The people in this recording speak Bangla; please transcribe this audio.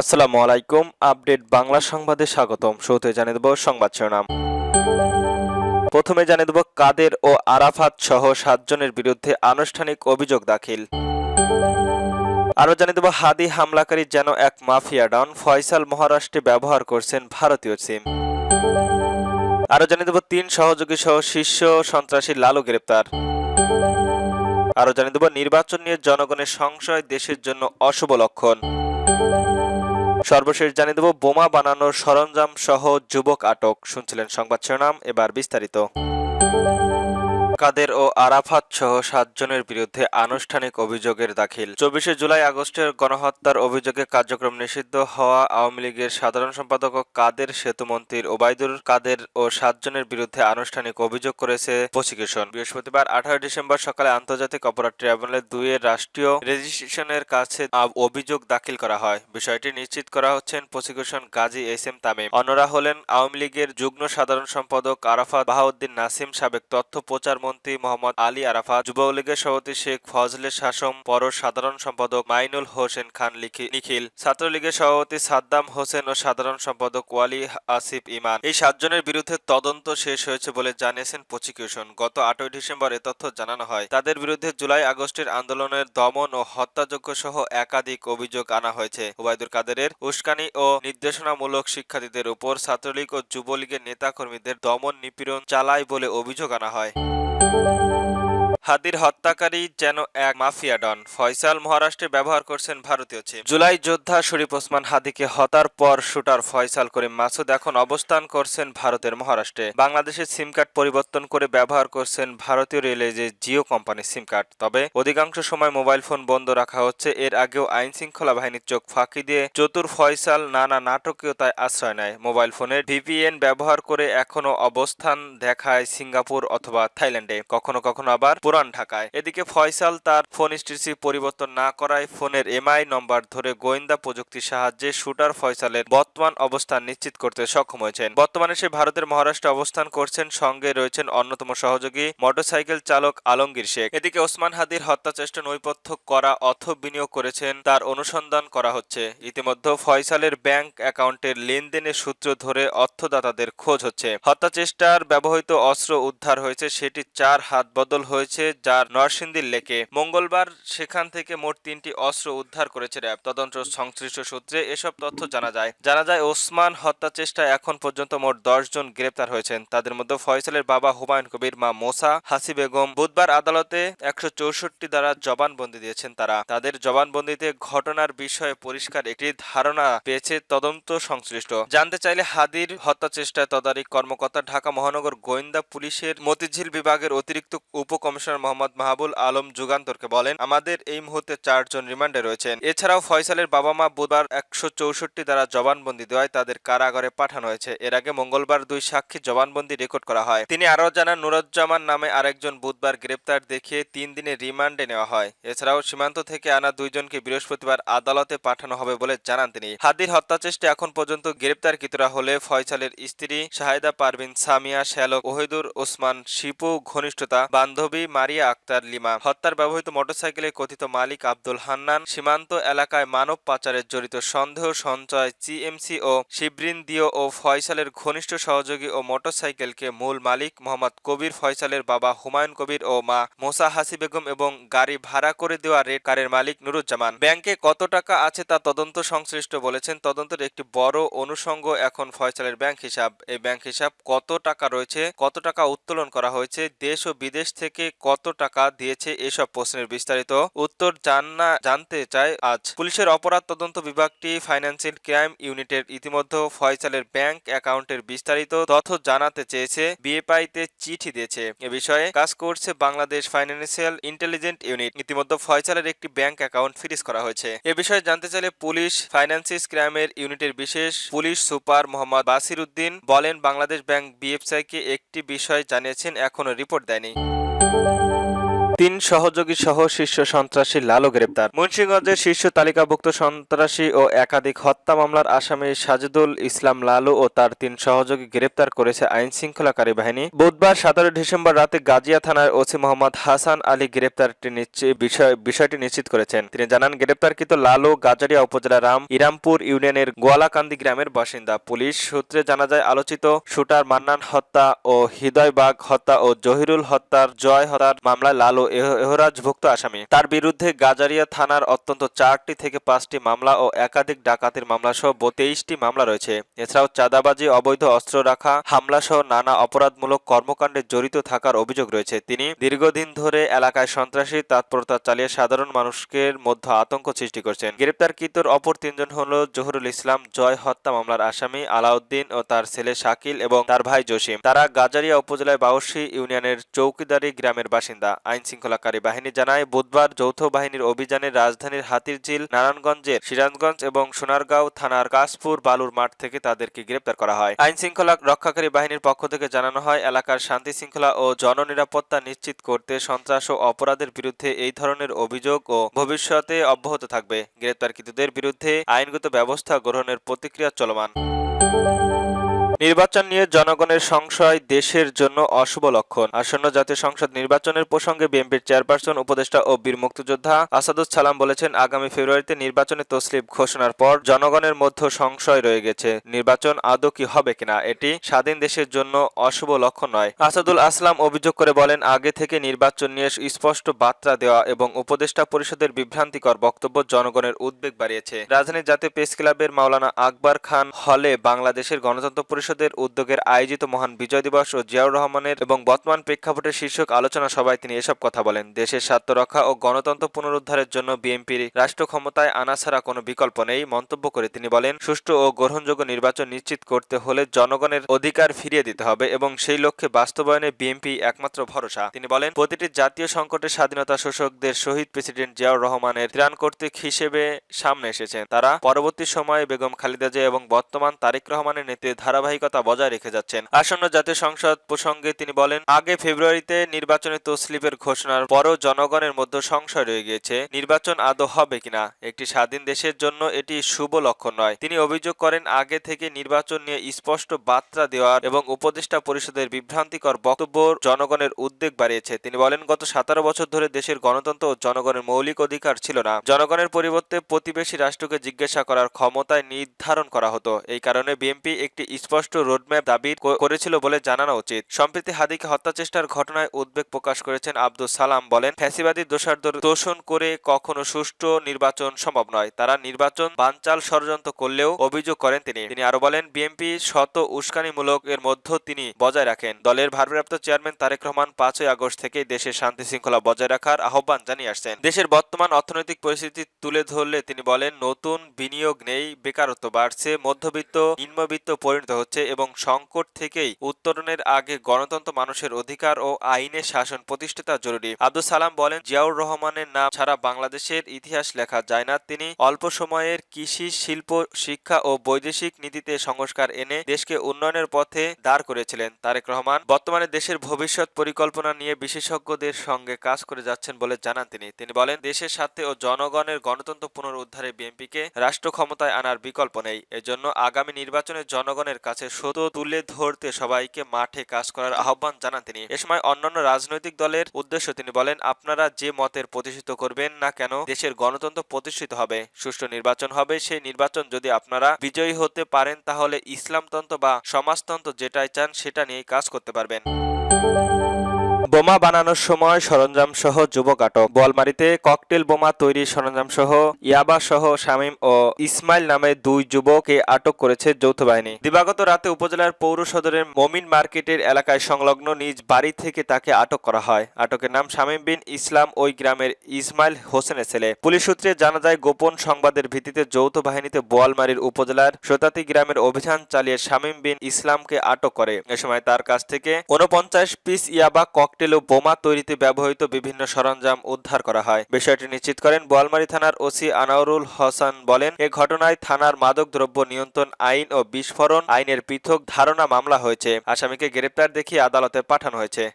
আসসালামু আলাইকুম, আপডেট বাংলা সংবাদে স্বাগতম। শুরুতে জানিয়ে দেব সংবাদ শিরোনাম। প্রথমে জানিয়ে দেব কাদের ও আরাফাত সহ সাতজনের বিরুদ্ধে আনুষ্ঠানিক অভিযোগ দাখিল। আরও জানিয়ে দেব, হাদি হামলাকারী যেন এক মাফিয়া ডন ফয়সাল মহারাষ্ট্রে ব্যবহার করছেন ভারতীয় সিম। আরও জানিয়ে দেব, তিন সহযোগী সহ শীর্ষ সন্ত্রাসী লালু গ্রেপ্তার। আরও জানিয়ে দেব, নির্বাচন নিয়ে জনগণের সংশয় দেশের জন্য অশুভ লক্ষণ। সর্বশেষ জানিয়ে দেব বোমা বানানোর সরঞ্জাম সহ যুবক আটক। শুনছিলেন সংবাদ শিরোনাম এবার বিস্তারিত। কাদের ও আরাফাত সহ সাতজনের বিরুদ্ধে আনুষ্ঠানিক অভিযোগের দাখিল। চব্বিশে জুলাই আগস্টের গণহত্যার অভিযোগে কার্যক্রম নিষিদ্ধ হওয়া আওয়ামী লীগের সাধারণ সম্পাদক কাদের সেতুমন্ত্রীর ওবায়দুর কাদের ও সাতজনের বিরুদ্ধে আনুষ্ঠানিক অভিযোগ করেছে প্রসিকিউশন। বৃহস্পতিবার আঠারো ডিসেম্বর সকালে আন্তর্জাতিক অপরাধ ট্রাইব্যুনালের দুইয়ের রাষ্ট্রীয় রেজিস্ট্রেশনের কাছে অভিযোগ দাখিল করা হয়। বিষয়টি নিশ্চিত করা হচ্ছেন prosecution Gazi S M Tamim. অন্যরা হলেন আওয়ামী লীগের যুগ্ম সাধারণ সম্পাদক আরাফাত বাহাউদ্দিন নাসিম সাবেক তথ্য প্রচার মন্ত্রী মোহাম্মদ আলী আরাফাত, যুবলীগের সভাপতি শেখ ফজলে শাসম, পর সাধারণ সম্পাদক মাইনুল হোসেন খান নিখিল, ছাত্রলীগের সভাপতি সাদ্দাম হোসেন ও সাধারণ সম্পাদক ওয়ালি আসিফ ইমান। এই সাতজনের বিরুদ্ধে তদন্ত শেষ হয়েছে বলে জানিয়েছেন প্রসিকিউশন। গত আটই ডিসেম্বর এ তথ্য জানানো হয়। তাদের বিরুদ্ধে জুলাই আগস্টের আন্দোলনের দমন ও হত্যাযোগ্য সহ একাধিক অভিযোগ আনা হয়েছে। ওবায়দুল কাদেরের উস্কানি ও নির্দেশনামূলক শিক্ষার্থীদের উপর ছাত্রলীগ ও যুবলীগের নেতাকর্মীদের দমন নিপীড়ন চালায় বলে অভিযোগ আনা হয়। Música হাদির হত্যাকারী যেন এক মাফিয়া ডন ফয়সাল মহারাষ্ট্রে ব্যবহার করছেন ভারতীয় চিপ। জুলাই যোদ্ধা শরীফ ওসমান হাদিকে হতার পর শুটার ফয়সাল করে মাসুদ এখন অবস্থান করছেন ভারতের মহারাষ্ট্রে। বাংলাদেশের সিম কার্ড পরিবর্তন করে ব্যবহার করছেন ভারতীয় রেলে যে জিও কোম্পানির সিম কার্ড। তবে অধিকাংশ সময় মোবাইল ফোন বন্ধ রাখা হচ্ছে, এর আগেও আইন শৃঙ্খলা বাহিনীর চোখ ফাঁকি দিয়ে চতুর ফয়সাল নানা নাটকীয়তায় আশ্রয় নেয়। মোবাইল ফোনের ভিপিএন ব্যবহার করে এখনও অবস্থান দেখায় সিঙ্গাপুর অথবা থাইল্যান্ডে। কখনো কখনো আবার পুরান ঢাকায়। এদিকে ফয়সাল তার ফোন হিস্ট্রি পরিবর্তন না করায় ফোনের এমআই নম্বর ধরে গোয়েন্দা প্রযুক্তির সাহায্যে শুটার ফয়সালের বর্তমান অবস্থান নিশ্চিত করতে সক্ষম হয়েছেন। বর্তমানে সে ভারতের মহারাষ্ট্রে অবস্থান করছেন, সঙ্গে রয়েছেন অন্যতম সহযোগী মোটরসাইকেল চালক আলমগীর শেখ। এদিকে ওসমান হাদির হত্যা চেষ্টা নৈপথ্য করা অর্থ বিনিয়োগ করেছেন, তার অনুসন্ধান করা হচ্ছে। ইতিমধ্যে ফয়সালের ব্যাংক অ্যাকাউন্টের লেনদেনের সূত্র ধরে অর্থদাতাদের খোঁজ হচ্ছে। হত্যা চেষ্টার ব্যবহৃত অস্ত্র উদ্ধার হয়েছে সেটি চার হাত বদল হয়েছে যার নরসিংদীর লেকে। মঙ্গলবার সেখান থেকে মোট তিনটি অস্ত্র উদ্ধার করেছে র্যাব। তদন্ত সংশ্লিষ্ট সূত্রে এসব তথ্য জানা যায়। জানা যায়, ওসমান হত্যা চেষ্টায় এখন পর্যন্ত মোট দশ জন গ্রেপ্তার হয়েছেন। তাদের মধ্যে ফয়সালের বাবা হুমায়ুন কবির, মা মোসা হাসি বেগম। বুধবার আদালতে একশো চৌষট্টি দ্বারা জবানবন্দি দিয়েছেন তারা। তাদের জবানবন্দিতে ঘটনার বিষয়ে পরিষ্কার একটি ধারণা পেয়েছে তদন্ত সংশ্লিষ্ট। জানতে চাইলে হাদির হত্যা চেষ্টায় তদারকি কর্মকর্তা ঢাকা মহানগর গোয়েন্দা পুলিশের মতিঝিল বিভাগের অতিরিক্ত উপকমিশনার মোহাম্মদ মাহবুল আলম যুগান্তরকে বলেন, আমাদের এই মুহূর্তে চারজন রিমান্ডে রয়েছেন। এছাড়াও ফয়সালের বাবা মা বুধবার একশো চৌষট্টি দ্বারা জবানবন্দি দেওয়ায় তাদের কারাগারে পাঠানো হয়েছে। এর আগে মঙ্গলবার দুই সাক্ষী জবানবন্দি রেকর্ড করা হয়। তিনি আরও জানান, নুরুজ্জামান নামে আরেকজন বুধবার গ্রেপ্তার দেখিয়ে তিন দিনের রিমান্ডে নেওয়া হয়। এছাড়াও সীমান্ত থেকে আনা দুইজনকে বৃহস্পতিবার আদালতে পাঠানো হবে বলে জানান তিনি। হাদির হত্যা চেষ্টা এখন পর্যন্ত গ্রেপ্তারকৃতরা হলে ফয়সালের স্ত্রী শাহেদা পারভিন, সামিয়া শ্যালক ওহিদুর ওসমান, শিপু, ঘনিষ্ঠতা, বান্ধবী মারিয়া আক্তার লিমা। হত্যার ব্যবহৃত মোটরসাইকেলের কথিত মালিক আব্দুল হান্নান, সীমান্ত এলাকায় মানব পাচারের জড়িত সন্দেহ, সঞ্চয় জিএমসি ও শিবরিন দিও ও ফয়সালের ঘনিষ্ঠ সহযোগী ও মোটরসাইকেলকে মূল মালিক মোহাম্মদ কবির, ফয়সালের বাবা হুমায়ুন কবির ও মা মোসা হাসি বেগম এবং গাড়ি ভাড়া করে দেওয়া রেড কারের মালিক নুরুজ্জামান। ব্যাংকে কত টাকা আছে তা তদন্ত সংশ্লিষ্ট বলেছেন। তদন্তের একটি বড় অনুষঙ্গ এখন ফয়সালের ব্যাংক হিসাব। এই ব্যাংক হিসাব কত টাকা রয়েছে, কত টাকা উত্তোলন করা হয়েছে, দেশ ও বিদেশ থেকে কত টাকা দিয়েছে এসব প্রশ্নের বিস্তারিত উত্তর জানা জানতে চায় আজ। পুলিশের অপরাধ তদন্ত বিভাগটি ফাইন্যান্সিয়াল ক্রাইম ইউনিটের ইতিমধ্যে ফয়সালের ব্যাংক অ্যাকাউন্টের বিস্তারিত তথ্য জানাতে চেয়েছে। বিএপাইতে চিঠি দিয়েছে। এ বিষয়ে কাজ করছে বাংলাদেশ ফাইন্যান্সিয়াল ইন্টেলিজেন্ট ইউনিট। ইতিমধ্যে ফয়সালের একটি ব্যাংক অ্যাকাউন্ট ফ্রিজ করা হয়েছে। এ বিষয়ে জানতে চাইলে পুলিশ ফাইন্যান্সিস ক্রাইমের ইউনিটের বিশেষ পুলিশ সুপার মোহাম্মদ বাসির উদ্দিন বলেন, বাংলাদেশ ব্যাংক বিএফসিআই কে একটি বিষয় জানিয়েছেন, এখনও রিপোর্ট দেয়নি। Música তিন সহযোগী সহ শীর্ষ সন্ত্রাসী লালু গ্রেপ্তার। মুন্সিগঞ্জের শীর্ষ তালিকাভুক্ত সন্ত্রাসী ও একাধিক হত্যা মামলার আসামি সাজিদুল ইসলাম লালু ও তার তিন সহযোগী গ্রেপ্তার করেছে আইন শৃঙ্খলাকারী বাহিনী। বুধবার সতেরো ডিসেম্বর রাতে গাজিয়া থানার ওসি মোহাম্মদ হাসান আলী গ্রেপ্তারটি বিষয়টি নিশ্চিত করেছেন। তিনি জানান, গ্রেপ্তারকৃত লালু গাজারিয়া উপজেলা রাম ইরামপুর ইউনিয়নের গোয়ালাকান্দি গ্রামের বাসিন্দা। পুলিশ সূত্রে জানা যায়, আলোচিত শুটার মান্নান হত্যা ও হৃদয়বাগ হত্যা ও জহিরুল হত্যার জয় হত্যার মামলায় লালু এহরাজভুক্ত আসামি। তার বিরুদ্ধে গাজারিয়া থানার অত্যন্ত চারটি থেকে পাঁচটি মামলা ও একাধিক ডাকাতির মামলা সহ তেইশটি মামলা রয়েছে। এছাড়াও চাঁদাবাজি, অবৈধ অস্ত্র রাখা হামলা সহ নানা অপরাধমূলক কর্মকাণ্ডে জড়িত থাকার অভিযোগ রয়েছে। তিনি দীর্ঘদিন ধরে এলাকায় সন্ত্রাসী তৎপরতা চালিয়ে সাধারণ মানুষকে মধ্যে আতঙ্ক সৃষ্টি করছেন। গ্রেপ্তারকৃতর অপর তিনজন হল জহুরুল ইসলাম জয় হত্যা মামলার আসামি, আলাউদ্দিন ও তার ছেলে শাকিল এবং তার ভাই জসিম। তারা গাজারিয়া উপজেলায় বাউসি ইউনিয়নের চৌকিদারি গ্রামের বাসিন্দা। আইন শৃঙ্খলাকারী বাহিনী জানায়, বুধবার যৌথ বাহিনীর অভিযানে রাজধানীর হাতিরঝিল, নারায়ণগঞ্জের সিরাজগঞ্জ এবং সোনারগাঁও থানার কাশপুর বালুর মাঠ থেকে তাদেরকে গ্রেপ্তার করা হয়। আইন শৃঙ্খলা রক্ষাকারী বাহিনীর পক্ষ থেকে জানানো হয়, এলাকার শান্তি শৃঙ্খলা ও জননিরাপত্তা নিশ্চিত করতে সন্ত্রাস ও অপরাধের বিরুদ্ধে এই ধরনের অভিযোগ ও ভবিষ্যতে অব্যাহত থাকবে। গ্রেপ্তারকৃতদের বিরুদ্ধে আইনগত ব্যবস্থা গ্রহণের প্রতিক্রিয়া চলমান। নির্বাচন নিয়ে জনগণের সংশয় দেশের জন্য অশুভ লক্ষণ। আসন্ন জাতীয় সংসদ নির্বাচনের প্রসঙ্গে বিএনপির চেয়ারপারসন, উপদেষ্টা ও বীর মুক্তিযোদ্ধা আসাদুস সালাম বলেছেন, আগামী ফেব্রুয়ারিতে নির্বাচনে তসলিপ ঘোষণার পর জনগণের মধ্যে সংশয় রয়ে গেছে, নির্বাচন আদৌ কি হবে কিনা? এটি স্বাধীন দেশের জন্য অশুভ লক্ষণ নয়। আসাদুল আসলাম অভিযোগ করে বলেন, আগে থেকে নির্বাচন নিয়ে স্পষ্ট বার্তা দেওয়া এবং উপদেষ্টা পরিষদের বিভ্রান্তিকর বক্তব্য জনগণের উদ্বেগ বাড়িয়েছে। রাজধানীর জাতীয় প্রেস ক্লাবের মাওলানা আকবর খান হলে বাংলাদেশের গণতন্ত্র পরিষদের উদ্যোগের আয়োজিত মহান বিজয় দিবস ও জিয়াউর রহমানের এবং বর্তমান প্রেক্ষাপটে শীর্ষক আলোচনা সভায় তিনি এসব কথা বলেন। দেশের স্বার্থ রক্ষা ও গণতন্ত্র পুনরুদ্ধারের জন্য বিএনপির রাষ্ট্র ক্ষমতায় আনা ছাড়া কোনো বিকল্প নেই, মন্তব্য করে তিনি বলেন, সুষ্ঠু ও গ্রহণযোগ্য নির্বাচন নিশ্চিত করতে হলে জনগণের অধিকার ফিরিয়ে দিতে হবে এবং সেই লক্ষ্যে বাস্তবায়নে বিএনপি একমাত্র ভরসা। তিনি বলেন, প্রতিটি জাতীয় সংকটের স্বাধীনতা শোষকদের শহীদ প্রেসিডেন্ট জিয়াউর রহমানের ত্রাণ কর্তৃক হিসেবে সামনে এসেছেন। তারা পরবর্তী সময়ে বেগম খালেদা জিয়া এবং বর্তমান তারেক রহমানের নেতৃত্বে ধারাবাহিকতা বজায় রেখে যাচ্ছেন। আসন্ন জাতীয় সংসদ প্রসঙ্গে তিনি বলেন, আগে ফেব্রুয়ারিতে নির্বাচনে তসলিপের ঘোষণার পরও জনগণের মধ্যে সংশয় রয়ে গিয়েছে, নির্বাচন আদৌ হবে কিনা? একটি স্বাধীন দেশের জন্য এটি শুভ লক্ষণ নয়। তিনি অভিযোগ করেন, আগে থেকে নির্বাচন নিয়ে স্পষ্ট বার্তা দেওয়ার এবং উপদেষ্টা পরিষদের বিভ্রান্তিকর বক্তব্য জনগণের উদ্বেগ বাড়িয়েছে। তিনি বলেন, গত সতেরো বছর ধরে দেশের গণতন্ত্র ও জনগণের মৌলিক অধিকার ছিল না। জনগণের পরিবর্তে প্রতিবেশী রাষ্ট্রকে জিজ্ঞাসা করার ক্ষমতায় নির্ধারণ করা হতো। এই কারণে বিএনপি একটি স্পষ্ট রোডম্যাপ দাবি করেছিল বলে জানানো উচিত। সম্প্রতি হাদিকে হত্যা চেষ্টার ঘটনায় উদ্বেগ প্রকাশ করেছেন আব্দুল সালাম বলেন, ফ্যাসিবাদী দোষারদের দোষণ করে কখনো সুষ্ঠু নির্বাচন সম্ভব নয়। তারা নির্বাচন বানচাল ষড়যন্ত্র করলেও অভিযোগ করেন তিনি। তিনি আরও বলেন, বিএনপি শত উস্কানিমূলক এর মধ্যে তিনি বজায় রাখেন। দলের ভারপ্রাপ্ত চেয়ারম্যান তারেক রহমান পাঁচই আগস্ট থেকে দেশের শান্তি শৃঙ্খলা বজায় রাখার আহ্বান জানিয়ে আসছেন। দেশের বর্তমান অর্থনৈতিক পরিস্থিতি তুলে ধরলে তিনি বলেন, নতুন বিনিয়োগ নেই, বেকারত্ব বাড়ছে, মধ্যবিত্ত, নিম্নবিত্ত পরিণত হচ্ছে। এবং সংকট থেকেই উত্তরণের আগে গণতন্ত্র মানুষের অধিকার ও আইনের শাসন প্রতিষ্ঠাতা জরুরি। আব্দুল সালাম বলেন, জিয়াউর রহমানের নাম ছাড়া বাংলাদেশের ইতিহাস লেখা যায় না। তিনি অল্প সময়ের কৃষি, শিল্প, শিক্ষা ও বৈদেশিক নীতিতে সংস্কার এনে দেশকে উন্নয়নের পথে দাঁড় করেছিলেন। তারেক রহমান, বর্তমানে দেশের ভবিষ্যৎ পরিকল্পনা নিয়ে বিশেষজ্ঞদের সঙ্গে কাজ করে যাচ্ছেন বলে জানান তিনি। তিনি বলেন, দেশের স্বার্থে ও জনগণের গণতন্ত্র পুনরুদ্ধারে বিএনপিকে রাষ্ট্র ক্ষমতায় আনার বিকল্প নেই। এজন্য আগামী নির্বাচনে জনগণের কাছে সত্য তুলে ধরতে সবাইকে মাঠে কাজ করার আহ্বান জানান তিনি। এ সময় অন্যান্য রাজনৈতিক দলের উদ্দেশ্য তিনি বলেন, আপনারা যে মতের প্রতিষ্ঠিত করবেন না কেন, দেশের গণতন্ত্র প্রতিষ্ঠিত হবে। সুষ্ঠু নির্বাচন হবে। সেই নির্বাচন যদি আপনারা বিজয়ী হতে পারেন, তাহলে ইসলামতন্ত্র বা সমাজতন্ত্র যেটাই চান, সেটা নিয়ে কাজ করতে পারবেন। বোমা বানানোর সময় সরঞ্জাম সহ যুবক আটক। বোয়ালমারিতে ককটেল বোমা তৈরির সরঞ্জাম সহ ইয়াবা সহ শামীম ও ইসমাইল নামে দুই যুবককে আটক করেছে যৌথ বাহিনী। দিবাগত রাতে উপজেলার পৌর সদরের মমিন মার্কেটের এলাকায় সংলগ্ন নিজ বাড়ি থেকে তাকে আটক করা হয়। আটকের নাম শামীম বিন ইসলাম ওই গ্রামের ইসমাইল হোসেনের ছেলে। পুলিশ সূত্রে জানা যায়, গোপন সংবাদের ভিত্তিতে যৌথ বাহিনীতে বোয়ালমারির উপজেলার সোতাতি গ্রামের অভিযান চালিয়ে শামীম বিন ইসলামকে আটক করে। এ সময় তার কাছ থেকে উনপঞ্চাশ পিস ইয়াবা ককটেল ও বোমা তৈরিতে ব্যবহৃত বিভিন্ন সরঞ্জাম উদ্ধার করা হয়। বিষয়টি নিশ্চিত করেন বোয়ালমারী থানার ওসি আনাউরুল হাসান বলেন, এ ঘটনায় থানার মাদক দ্রব্য নিয়ন্ত্রণ আইন ও বিস্ফোরণ আইনের পৃথক ধারণা মামলা হয়েছে। আসামিকে গ্রেপ্তার দেখিয়ে আদালতে পাঠানো হয়েছে।